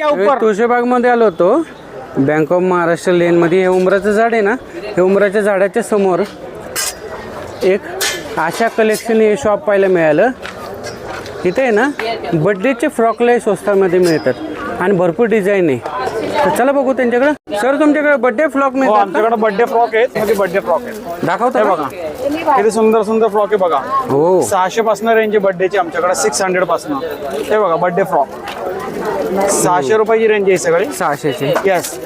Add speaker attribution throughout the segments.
Speaker 1: तुळशीबागमध्ये आलो होतो. Bank of Maharashtra लेन मध्ये हे उमराचं झाड आहे ना हे उमराच्या झाडाच्या समोर एक आशा कलेक्शन हे शॉप पाहायला मिळालं. इथे आहे ना बड्डेचे फ्रॉकलाही स्वस्तामध्ये मिळतात आणि भरपूर डिझाईन आहे. तर चला बघू त्यांच्याकडे. सर तुमच्याकडे बड्डे फ्रॉक
Speaker 2: हो
Speaker 1: मिळतात?
Speaker 2: आमच्याकडे बर्थडे फ्रॉक आहेत बर्थडे फ्रॉक आहेत.
Speaker 1: दाखवता
Speaker 2: हे
Speaker 1: का?
Speaker 2: बघा. किती सुंदर सुंदर फ्रॉक आहे बघा.
Speaker 1: हो.
Speaker 2: सहाशे पासून रेंज आहे बर्थडेची आमच्याकडे सिक्स हंड्रेडपासून. हे बघा बर्थडे फ्रॉक सहाशे रुपयाची रेंज आहे सगळी.
Speaker 1: सहाशेचे.
Speaker 2: येस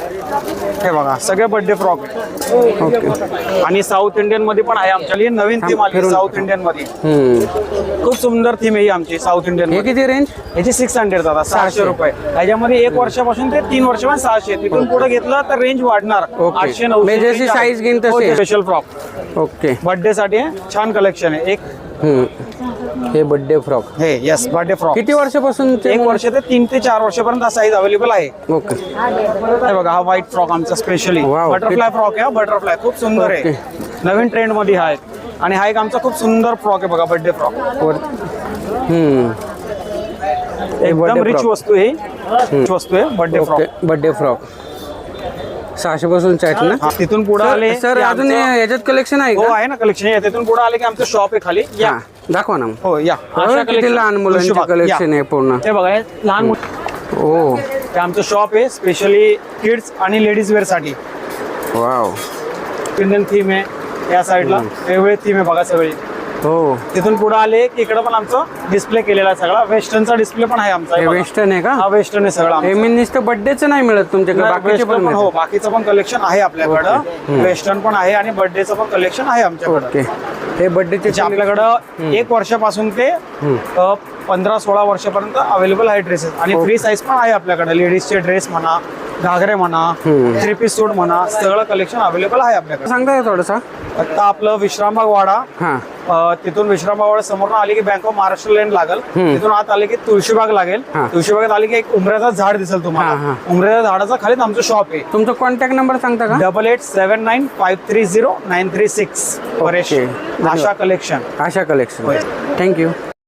Speaker 2: हे बघा सगळे बर्थडे फ्रॉक आहे
Speaker 1: ओके
Speaker 2: आणि साऊथ इंडियनमध्ये पण आहे आमच्याकडे. ही नवीन थीम आली साऊथ
Speaker 1: इंडियनमध्ये.
Speaker 2: खूप सुंदर थीम आहे ही आमची साऊथ इंडियन
Speaker 1: हे किती रेंज
Speaker 2: याची सिक्स हंड्रेड दादा सहाशे रुपये. त्याच्यामध्ये एक वर्षापासून ते तीन वर्षापर्यंत सहाशे. तिथून पुढे घेतलं तर रेंज वाढणार. आठशे
Speaker 1: जशी size घेईन.
Speaker 2: स्पेशल फ्रॉक
Speaker 1: ओके
Speaker 2: बर्थडे साठी. छान कलेक्शन आहे. एक.
Speaker 1: हे बड्डे फ्रॉक
Speaker 2: हे येस बर्थडे फ्रॉक
Speaker 1: किती वर्षापासून ते
Speaker 2: एक वर्ष ते तीन ते चार वर्षापर्यंत साईज अवेलेबल आहे.
Speaker 1: ओके
Speaker 2: हे बघा हा व्हाईट फ्रॉक आमचा स्पेशली
Speaker 1: Wow.
Speaker 2: बटरफ्लाय फ्रॉक आहे बटरफ्लाय खूप सुंदर आहे. नवीन ट्रेंडमध्ये हा आहे. आणि हा एक आमचा खूप सुंदर फ्रॉक आहे बघा बर्थडे फ्रॉक
Speaker 1: वर हम्म.
Speaker 2: एकदम
Speaker 1: birthday
Speaker 2: रिच
Speaker 1: frock.
Speaker 2: वस्तू आहे. रिच वस्तू आहे birthday
Speaker 1: okay
Speaker 2: frock
Speaker 1: birthday frock सहाशे पासून आहेत ना?
Speaker 2: तिथून पुढे आले
Speaker 1: सर अजून याच्यात कलेक्शन आहे
Speaker 2: हो आहे ना कलेक्शन तिथून पुढे आले की आमचं शॉप आहे खाली. या.
Speaker 1: दाखवा ना
Speaker 2: हो या.
Speaker 1: किती लहान मुलांचे
Speaker 2: तुळशीबाग,
Speaker 1: कलेक्शन. आहे पूर्ण.
Speaker 2: हे बघा लहान मुलं
Speaker 1: ओ
Speaker 2: हे आमचं शॉप आहे स्पेशली किड्स आणि लेडीज वेअरसाठी.
Speaker 1: वाव.
Speaker 2: इंडियन थीम आहे या साईडला वेगवेगळी थीम आहे बघा सगळी.
Speaker 1: हो.
Speaker 2: तिथून पुढे आले की इकडे पण आमचं डिस्प्ले केलेला आहे सगळा. वेस्टर्नचा डिस्प्ले पण आहे आमचा.
Speaker 1: हे
Speaker 2: बघा.
Speaker 1: वेस्टर्न आहे का?
Speaker 2: हा वेस्टर्न आहे सगळा
Speaker 1: हे मी नुसतं बड्डेचं नाही मिळत तुमच्याकडे बाकीचे पण
Speaker 2: पण हो
Speaker 1: मिळतात.
Speaker 2: बाकीचं पण कलेक्शन आहे आपल्याकडं. वेस्टर्न पण आहे आणि बर्थडेचं पण कलेक्शन आहे आमच्याकडं.
Speaker 1: ओके हे बड्डेचे
Speaker 2: त्याचे आपल्याकडं एक वर्षापासून ते अ, पंधरा सोळा वर्षापर्यंत अवेलेबल आहे ड्रेसेस आणि फ्री साईज पण आहे आपल्याकडे. लेडीजचे ड्रेस म्हणा घागरे म्हणा थ्री पीस सूट म्हणा सगळं कलेक्शन अवेलेबल आहे आपल्याकडे.
Speaker 1: सांगता का थोडंसं?
Speaker 2: आता आपलं विश्रामबाग वाडा.
Speaker 1: हा.
Speaker 2: तिथून विश्रामबाग वाडा समोर आली की बँक ऑफ महाराष्ट्र लेन लागेल. तिथून आत आले की तुळशीबाग लागेल.
Speaker 1: हा.
Speaker 2: तुळशीबागेत आली की एक उमऱ्याचं झाड दिसेल
Speaker 1: हा,
Speaker 2: तुम्हाला.
Speaker 1: हा.
Speaker 2: उमऱ्याच्या झाडाचा खालीच आमचं शॉप आहे.
Speaker 1: तुमचा कॉन्टॅक्ट नंबर सांगता का?
Speaker 2: Double eight seven nine five three zero nine three six. Asha collection
Speaker 1: Asha collection. Thank you